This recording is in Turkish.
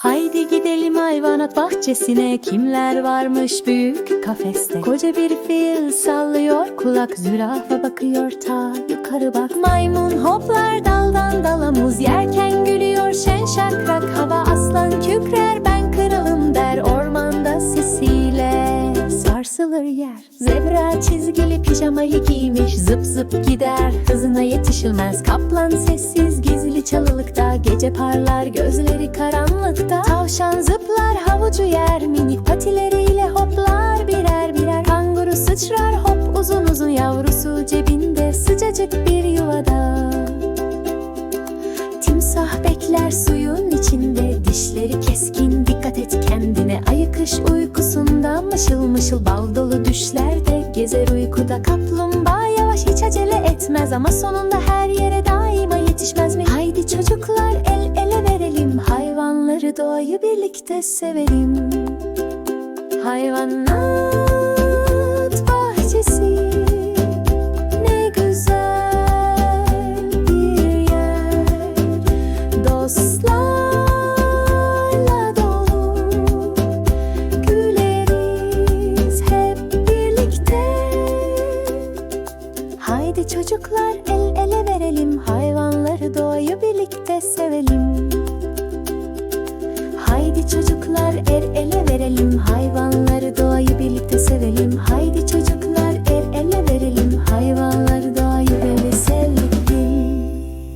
Haydi gidelim hayvanat bahçesine. Kimler varmış büyük kafeste? Koca bir fil sallıyor kulak Zürafa bakıyor ta yukarı bak. Maymun hoplar daldan dala Muz yerken gülüyor. Şen şakrak Hava aslan kükrer ben kralım der. Ormanda sesiyle sarsılır yer. Zebra çizgili pijamayı giymiş Zıp zıp gider. Hızına yetişilmez Kaplan sessiz gizli çalılıkta. Gece parlar gözleri karanlıkta Tavşan zıplar havucu yer Minik patileriyle hoplar birer birer. Kanguru sıçrar hop uzun uzun Yavrusu cebinde sıcacık bir yuvada. Timsah bekler suyun içinde Dişleri keskin dikkat et kendine. Ayı kış uykusunda mışıl mışıl Bal dolu düşlerde gezer uykuda. Kaplumbağa yavaş hiç acele etmez Ama sonunda her yere Doğayı birlikte sevelim Hayvanat bahçesi ne güzel bir yer. Dostlarla dolu Güleriz hep birlikte. Haydi çocuklar el ele verelim